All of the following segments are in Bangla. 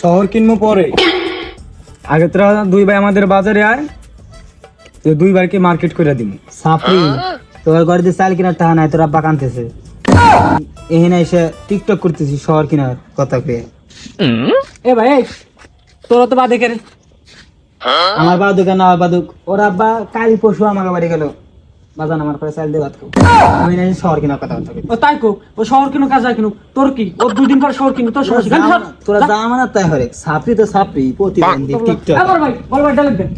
শহর কিনবো পরে। আগে তোরা দুই ভাই আমাদের বাজারে আয় তো দুই ভাইকে মার্কেট করে দিব। সাপড়ি তোর ঘরে দিয়ে চাল কিনার টাকা নাই তোর আব্বা কানতেছে এখানে এসে টিকটক করতেছি শহর কিনার কথা পেয়ে এ ভাই তোরা তো বাদে কে রে? আমার বাদুক না বাদুক ওর আব্বা কাল পরশু আমার বাড়ি গেল। বাজান আমার পরে চাল দিয়ে ভাত খাব। আমি নাই শহর কিনার কথা বলতে ও তাই কো? ও শহর কিনো কাজ কিনো তোর কি? ও দুই দিন পর শহর কিনো তোর সমস্যা তোরা যা। আমার তাই হরে। তো প্রতিবন্ধী টিকটক। ভাই বড় ভাই দেন।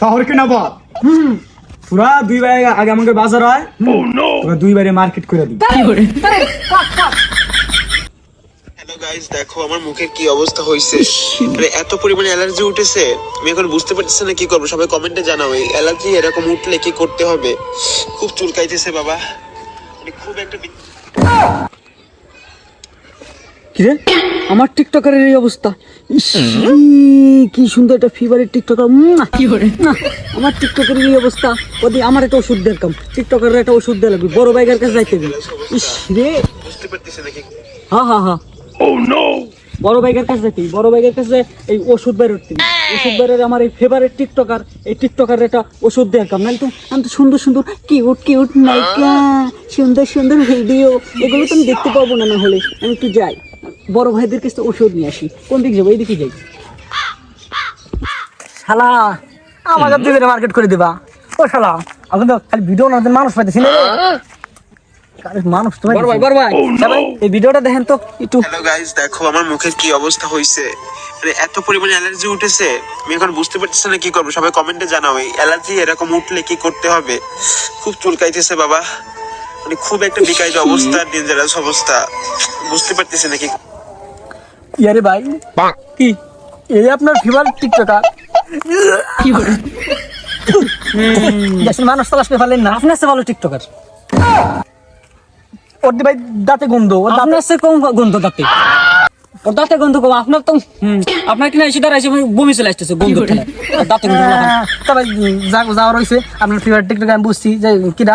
শহর কিনা বল। পুরা দুই ভাই আগে আমাকে বাজার হয় তোরা দুই ভাইরে মার্কেট করে? দিব হ্যালো গাইস দেখো আমার মুখের কি অবস্থা হয়েছে। মানে এত পরিমাণে অ্যালার্জি উঠেছে আমি এখন বুঝতে পারতেছি না কি করব। সবাই কমেন্টে জানাও এই অ্যালার্জি এরকম উঠলে কি করতে হবে? খুব চুলকাইতেছে বাবা। মানে খুব একটা কিরে আমার টিকটকারের এই অবস্থা। কি সুন্দর একটা ফিভারের টিকটকার। কি করে? না আমার টিকটকের এই অবস্থা। ওদি আমার একটা ওষুধ দেখতাম টিকটকারের একটা ওষুধ দেওয়া লাগবে। বড় বাইকের কাছে যাইতে হবে ইস রে। বুঝতে পারতেছি না কি হ্যাঁ হ্যাঁ হ্যাঁ বড় বাইকের কাছে বড় বাইকের কাছে এই ওষুধ বের করতে। ওষুধ বেরের আমার এই ফেভারিট টিকটকার এই টিকটকারের একটা ওষুধ নাহলে তো আমি তো সুন্দর সুন্দর কিউট কিউট নায়িকা সুন্দর সুন্দর ভিডিও এগুলো তো আমি দেখতে পাবো না না হলে আমি একটু যাই বড় ভাইদের কাছে ওষুধ নিয়ে আসি। কোন দিক যাব? এইদিকে যাই। শালা আমাকে মার্কেট করে দিবা। ও শালা এখন তো খালি ভিডিও না মানুষ পাইতেছি না মানুষ তো বড় ভাই বড় ভাই। ভাই এই ভিডিওটা দেখেন তো একটু হ্যালো গাইস দেখো আমার মুখের কি অবস্থা হয়েছে মানে এত পরিমাণে অ্যালার্জি উঠেছে। আমি এখন বুঝতে পারতেছি না কি করব। সবাই কমেন্টে জানাও এই অ্যালার্জি এরকম উঠলে কি করতে হবে? খুব চুলকাইতেছে বাবা। মানে খুব একটা বিকাইত অবস্থা ডেঞ্জারাস অবস্থা। বুঝতে পারতেছি না কি ইয়ারে ভাই কি? এই আপনার ফিভার টিকটকার কি করে দেশের মানুষ তালাশ করে ফেলেন না। আপনার চেয়ে ভালো টিকটকার। ওর ভাই দাঁতে গন্ধ ওর দাঁতে আপনার চেয়ে কম গন্ধ দাঁতে? ওর দাঁতে গন্ধ কম আপনার তো আপনার কিনা এসে দাঁড়াইছে বমি চলে আসতেছে গন্ধ দাঁতে গন্ধ তবে যা যাওয়া রয়েছে আপনার ফিভার টিকটকার আমি বুঝছি যে কিনা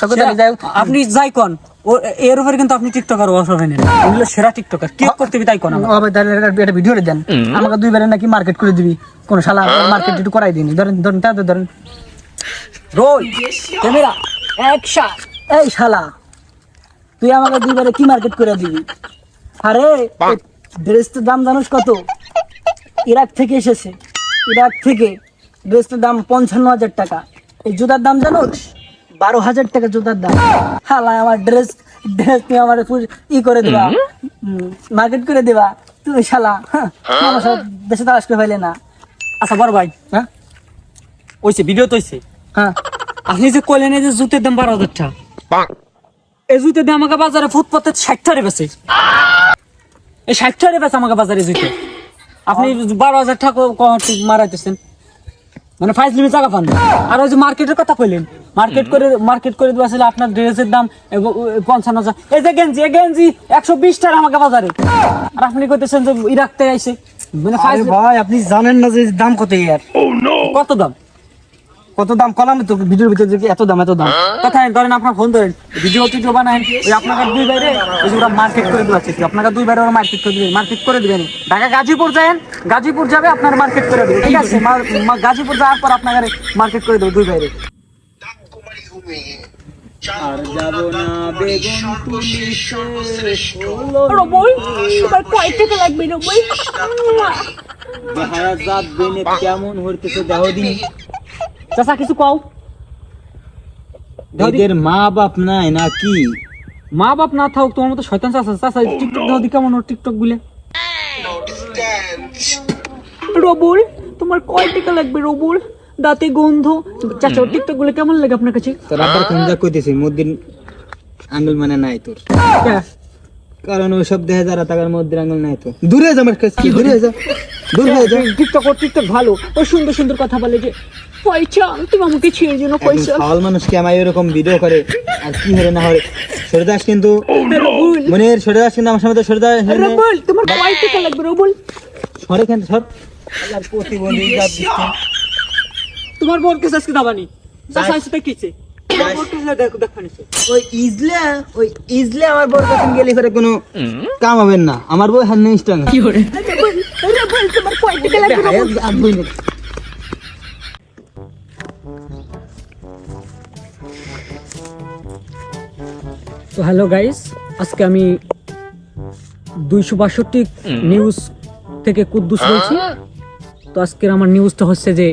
সকলে যাই আপনি যাই কন ও এর উপরে কিন্তু আপনি টিকটকার উনি হলো সেরা টিকটকার কি করতে তাই কন আমার। তাহলে একটা ভিডিও দেন। আমাকে দুইবারে নাকি মার্কেট করে দিবি। কোন শালা মার্কেট একটু করাই দিন ধরেন ধরেন তাদের ধরেন। রোল ক্যামেরা অ্যাকশন এই শালা। তুই আমাকে দুইবারে কি মার্কেট করে দিবি? আরে ড্রেস ড্রেসটার দাম জানোস কত? ইরাক থেকে এসেছে। ইরাক থেকে ড্রেসটার দাম পঞ্চান্ন হাজার টাকা। এই জুতার দাম জানোস? বারো হাজার টাকা জুতার দাম। হালা আমার ড্রেস ড্রেস তুই আমার ই করে দিবা। মার্কেট করে দিবা। তুই শালা হ্যাঁ আর দেশে তালাশ করে ফেলে না। আচ্ছা বড় ভাই হ্যাঁ? ওইছে ভিডিও তো হইছে হ্যাঁ। আপনি যে কইলেন এই যে জুতের দাম বারো হাজার টাকা। এই জুতের দাম আমাকে বাজারে ফুটপাতে ষাট টাকা বেছে এই ষাট বেছে আমাকে বাজারে জুতে আপনি বারো হাজার টাকা মারাইতেছেন। মানে ফাইজ লিমিট টাকা পান। আর ওই যে মার্কেটের কথা কইলেন মার্কেট করে মার্কেট করে দেওয়া ছিল আপনার ড্রেসের দাম পঞ্চান্ন হাজার। এই যে গেঞ্জি এই গেঞ্জি একশো বিশ টাকা আমাকে বাজারে। আর আপনি কইতেছেন যে ইরাক থেকে আইসে মানে ভাই আপনি জানেন না যে দাম কত ইয়ার? কত দাম? কত দাম কলাম? তো ভিডিওর ভিতরে যে এত দাম এত দাম। কথা ধরেন আপনার ফোন ধরেন ভিডিও টিডিও বানায় ওই আপনাকে দুই বাইরে ওই যে ওরা মার্কেট করে দেওয়া চাইছে আপনাকে দুই বাইরে ওরা মার্কেট করে দিবেন মার্কেট করে দিবেন ঢাকা গাজীপুর যাবেন গাজীপুর যাবে আপনার মার্কেট করে দেবে ঠিক আছে? মা- গাজীপুর যাওয়ার পর আপনাকে মার্কেট করে দেবো দুই বাইরে। আর যাব না বেগুন পুলিশে রবল তোমার কয় টাকা লাগবে রবল বেহারা জাত বেনে কেমন হইতেছে দেহ দিন। চাচা কিছু কও? এদের মা বাপ নাই নাকি? মা বাপ না থাকুক তোমার মতো শয়তান চাচা। চাচা টিকটক দাও কেমন টিকটক গুলে। রবল তোমার কয় টাকা লাগবে রবল? দাঁতে গন্ধ। চাচা টিকটকগুলো কেমন লাগে আপনার কাছে? তোর আবার কোন যা কইতেছি মুদিন আঙ্গুল মানে নাই তোর। কারণ ওইসব দেহে যারা টাকার মধ্যে আঙ্গুল নাই তো দূরে যা আমার কাছে দূরে যা দূর হয়ে যা। টিকটক ও টিকটক ভালো। ও সুন্দর সুন্দর কথা বলে যে পয়সা তুমি আমাকে ছেড়ে জন্য এখন পয়সা। ফাউল মানুষ কি আমায় এরকম ভিডিও করে? আর কি হরে না হরে সরদাস কিন্তু। মনের সরদাস কিন্তু আমার সামনে তো সরদাস রবল তোমার কয় টাকা লাগবে রবল। সরে কেন সর। প্রতিবন্ধী তোমার বোন কে আজকে দাবানি কিছে। দেখো দেখো নিশ্চয়। ওই ইজলে ওই ইজলে আমার বউর কাছে গেলে কোনো কাম হবে না। আমার বউ হ্যাঁ নেই স্টাং আরে তো হ্যালো গাইস আজকে আমি দুইশো বাষট্টি নিউজ থেকে কুদ্দুস বলছি। তো আজকের আমার নিউজটা হচ্ছে যে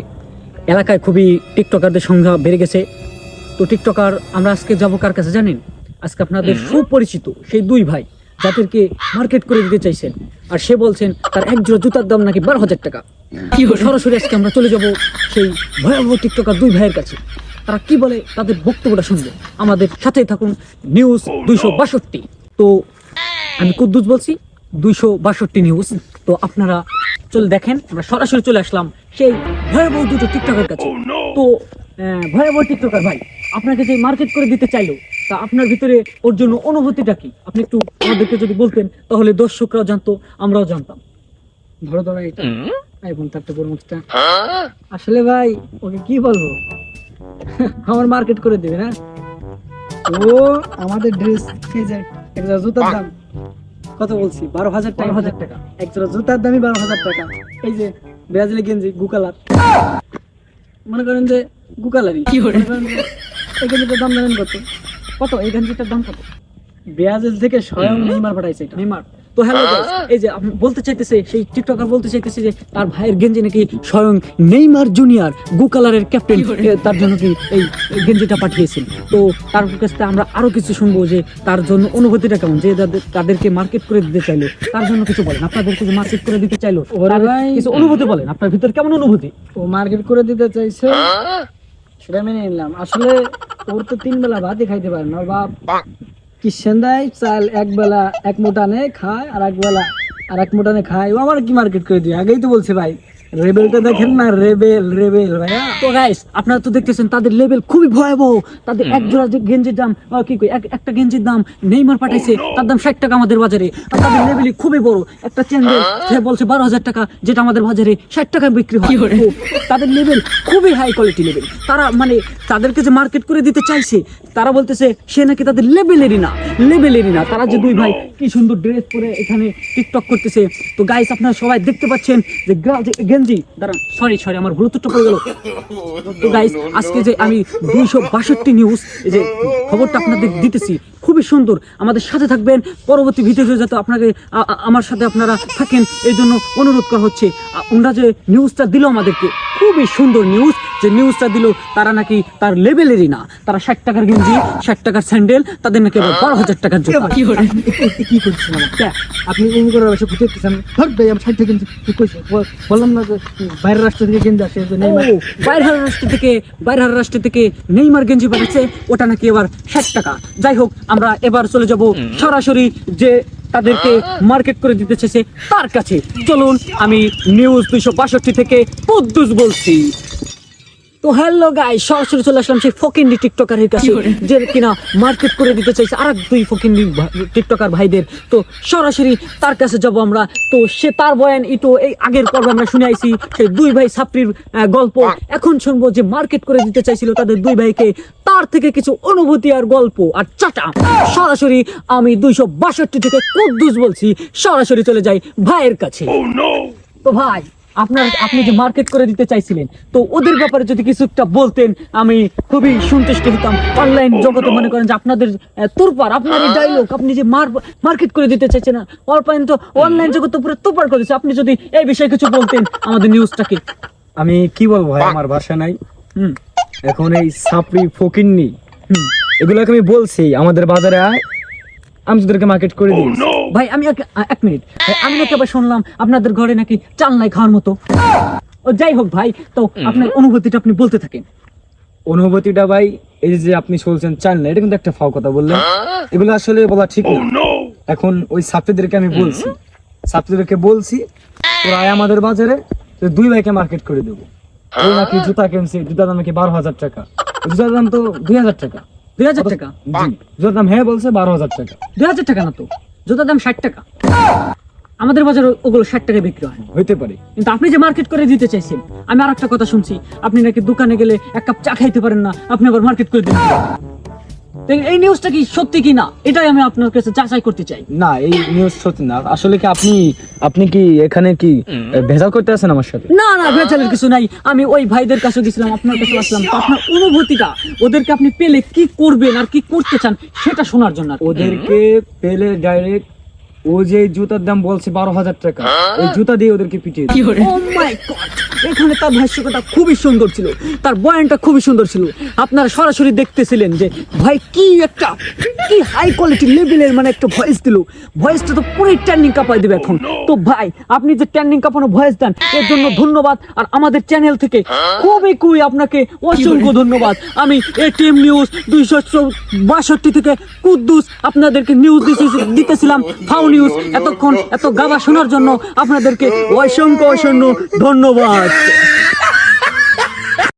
এলাকায় খুবই টিকটকারদের সংখ্যা বেড়ে গেছে। তো টিকটকার আমরা আজকে যাব কার কাছে জানেন? আজকে আপনাদের সুপরিচিত সেই দুই ভাই যাদেরকে মার্কেট করে দিতে চাইছেন। আর সে বলছেন তার এক জোড়া জুতার দাম নাকি বারো হাজার টাকা। কি সরাসরি আজকে আমরা চলে যাব সেই ভয়াবহ টিকটকার দুই ভাইয়ের কাছে। তারা কি বলে তাদের বক্তব্যটা শুনব। আমাদের সাথেই থাকুন নিউজ দুইশো বাষট্টি। তো আমি কুদ্দুস বলছি দুইশো বাষট্টি নিউজ। তো আপনারা চলে দেখেন আমরা সরাসরি চলে আসলাম সেই ভয়াবহ দুটো টিকটকের কাছে। তো আহ, ভয়াবহ টিকটকার ভাই আপনাকে যে মার্কেট করে দিতে চাইলো তা আপনার ভিতরে ওর জন্য অনুভূতিটা কি? আপনি একটু আমাদেরকে যদি বলতেন তাহলে দর্শকরাও জানতো আমরাও জানতাম। ধরো ধরো এটা। থাকতে আসলে ভাই ওকে কি বলব? আমার মার্কেট করে দেবে না ও আমাদের ড্রেস এক জোড়া জুতার দাম। কত বলছি? বারো হাজার টাকা। হাজার টাকা। এক জোড়া জুতার দামই বারো হাজার টাকা। এই যে ব্রাজিলি গেঞ্জি গুকালার মনে করেন যে গুকালারই কি করেন যে এই গেঞ্জিটার দাম জানেন কত? কত? এই গেঞ্জিটার দাম কত? ব্রাজিল থেকে স্বয়ং নেইমার পাঠাইছে এটা। নেইমার তো হ্যালো এই যে আপনি বলতে চাইতেছে সেই টিকটকার বলতে চাইতেছে যে তার ভাইয়ের গেঞ্জি নাকি স্বয়ং নেইমার জুনিয়র গু কালারের ক্যাপ্টেন তার জন্য কি এই গেঞ্জিটা পাঠিয়েছেন? তো তার কাছ থেকে আমরা আরও কিছু শুনব যে তার জন্য অনুভূতিটা কেমন যে তাদেরকে মার্কেট করে দিতে চাইলো তার জন্য কিছু বলেন। আপনাদেরকে যে মার্কেট করে দিতে চাইলো। কিছু অনুভূতি বলেন আপনার ভিতর কেমন অনুভূতি? ও মার্কেট করে দিতে চাইছে? সেটা মেনে নিলাম। আসলে ওর তো তিন বেলা ভাতই খাইতে পারে না বাপ। কিষেন দেয় চাল এক বেলা এক মোটানে খায় আর এক বেলা আর এক মোটানে খায়। ও আমার কি মার্কেট করে দিয়ে আগেই তো বলছে ভাই। রেবেলটা দেখেন না রেবেল রেবেল ভাইয়া। তো গাইস আপনারা তো দেখতেছেন তাদের লেভেল খুবই ভয়াবহ। তাদের এক জোড়া গেঞ্জির দাম কি কই একটা গেঞ্জির দাম নেইমার পাঠাইছে তার দাম ষাট টাকা আমাদের বাজারে। আর তাদের লেভেলই খুবই বড়। একটা চ্যান্ডেল সে বলছে বারো হাজার টাকা যেটা আমাদের বাজারে ষাট টাকায় বিক্রি হয়। তাদের লেভেল খুবই হাই কোয়ালিটি লেভেল তারা মানে তাদেরকে যে মার্কেট করে দিতে চাইছে তারা বলতেছে সে নাকি তাদের লেভেলেরই না লেভেলেরই না। তারা যে দুই ভাই কি সুন্দর ড্রেস পরে এখানে টিকটক করতেছে। তো গাইস আপনারা সবাই দেখতে পাচ্ছেন যে গেঞ্জি দাঁড়ান সরি সরি আমার পড়ে গেল। তো গাইস আজকে যে আমি দুইশো বাষট্টি নিউজ যে খবরটা আপনাদের দিতেছি, খুবই সুন্দর। আমাদের সাথে থাকবেন, পরবর্তী ভিডিও যাতে আপনাকে আমার সাথে আপনারা থাকেন, এই জন্য অনুরোধ করা হচ্ছে। ওনারা যে নিউজটা দিল আমাদেরকে, খুবই সুন্দর নিউজ যে নিউজটা দিল তারা নাকি তার লেভেলেরই না। তারা ষাট টাকার গেঞ্জি ষাট টাকার স্যান্ডেল তাদের নাকি আবার বারো হাজার টাকার জুতা। কি করছেন আমার ক্যা? আপনি করে বসে খুঁজে দিচ্ছেন ধর ভাই আমি সাইড থেকে কিনছি কি বললাম না যে বাইরের রাষ্ট্র থেকে কিনতে আসে বাইরের রাষ্ট্র থেকে বাইরের রাষ্ট্র থেকে নেইমার গেঞ্জি পাঠাচ্ছে ওটা নাকি এবার ষাট টাকা। যাই হোক আমরা এবার চলে যাব সরাসরি যে তাদেরকে মার্কেট করে দিতে চেয়েছে তার কাছে। চলুন আমি নিউজ দুইশো বাষট্টি থেকে কুদ্দুস বলছি। তো হ্যালো গাই সরাসরি চলে আসলাম সেই ফকিন্ডি টিকটকারের কাছে যে কিনা মার্কেট করে দিতে চাইছে আর দুই ফকিন্ডি টিকটকার ভাইদের। তো সরাসরি তার কাছে যাব আমরা। তো সে তার বয়ান ইটো এই আগের পর্বে আমরা শুনে আইছি সেই দুই ভাই ছাত্রীর আহ, গল্প। এখন শুনব যে মার্কেট করে দিতে চাইছিল তাদের দুই ভাইকে তার থেকে কিছু অনুভূতি আর গল্প। আর চাটা সরাসরি আমি দুইশো বাষট্টি থেকে কুদ্দুস বলছি সরাসরি চলে যাই ভাইয়ের কাছে। তো ভাই আপনার আপনি যে মার্কেট করে দিতে চাইছিলেন তো ওদের ব্যাপারে যদি কিছু একটা বলতেন আমি খুবই সন্তুষ্ট হতাম। অনলাইন জগতে মনে করেন যে আপনাদের তোরপার আপনার এই ডায়লগ আপনি যে মার্কেট করে দিতে চাইছেন না অনলাইন তো অনলাইন জগতে পুরো তোপার করেছে আপনি যদি এই বিষয়ে কিছু বলতেন আমাদের নিউজটাকে আমি কি বলব ভাই আমার ভাষা নাই। হুম। এখন এই সাপড়ি ফকিন্নি হুম, এগুলোকে আমি বলছি আমাদের বাজারে আয় আমি তোদেরকে মার্কেট করে দিই ভাই আমি এক মিনিট। আমি নাকি আবার শুনলাম আপনাদের ঘরে নাকি চাল নাই খাওয়ার মতো। ও যাই হোক ভাই তো আপনার অনুভূতিটা আপনি বলতে থাকেন। অনুভূতিটা ভাই এই যে আপনি চলছেন চান না এটা কিন্তু একটা ফাও কথা বললেন। এগুলো আসলে বলা ঠিক না। এখন ওই ছাত্রীদেরকে আমি বলছি ছাত্রীদেরকে বলছি তোরা আয় আমাদের বাজারে দুই ভাইকে মার্কেট করে দেবো। ও নাকি জুতা কিনছে জুতার দাম নাকি বারো হাজার টাকা। জুতার দাম তো দুই হাজার টাকা। দুই হাজার টাকা? জুতার দাম হ্যাঁ বলছে বারো হাজার টাকা। দুই হাজার টাকা না তো? জুতার দাম ষাট টাকা। আমাদের বাজারে ওগুলো ষাট টাকায় বিক্রি হয়। হইতে পারে। কিন্তু আপনি যে মার্কেট করে দিতে চাইছেন আমি আর একটা কথা শুনছি। আপনি নাকি দোকানে গেলে এক কাপ চা খাইতে পারেন না আপনি আবার মার্কেট করে দিতে এই নিউজটা কি সত্যি কি না এটাই আমি আপনার কাছে যাচাই করতে চাই। না এই নিউজ সত্যি না। আসলে কি আপনি আপনি কি এখানে কি ভেজাল করতে আছেন আমার সাথে? না না ভেজালের কিছু নাই। আমি ওই ভাইদের কাছে গেছিলাম আপনার কাছে আসলাম। আপনার অনুভূতিটা ওদেরকে আপনি পেলে কি করবেন আর কি করতে চান সেটা শোনার জন্য ওদেরকে পেলে ডাইরেক্ট ও যে জুতার দাম বলছে বারো হাজার টাকা ওই জুতা দিয়ে ওদেরকে পিটিয়ে। Oh! এখানে তার ভাষ্যকতা খুবই সুন্দর ছিল তার বয়ানটা খুবই সুন্দর ছিল। আপনারা সরাসরি দেখতেছিলেন যে ভাই কি একটা কি হাই কোয়ালিটি লেভেলের মানে একটা ভয়েস দিল। ভয়েসটা তো পুরোই ট্রেন্ডিং কাপাই দেবে এখন। তো ভাই আপনি যে ট্রেন্ডিং কাপানো ভয়েস দেন এর জন্য ধন্যবাদ। আর আমাদের চ্যানেল থেকে খুবই খুবই আপনাকে অসংখ্য ধন্যবাদ। আমি এটিএম নিউজ দুইশো বাষট্টি থেকে কুদ্দুস আপনাদেরকে নিউজ দিতেছিলাম। ফাউ নিউজ এতক্ষণ এত গাবা শোনার জন্য আপনাদেরকে অসংখ্য অসংখ্য ধন্যবাদ।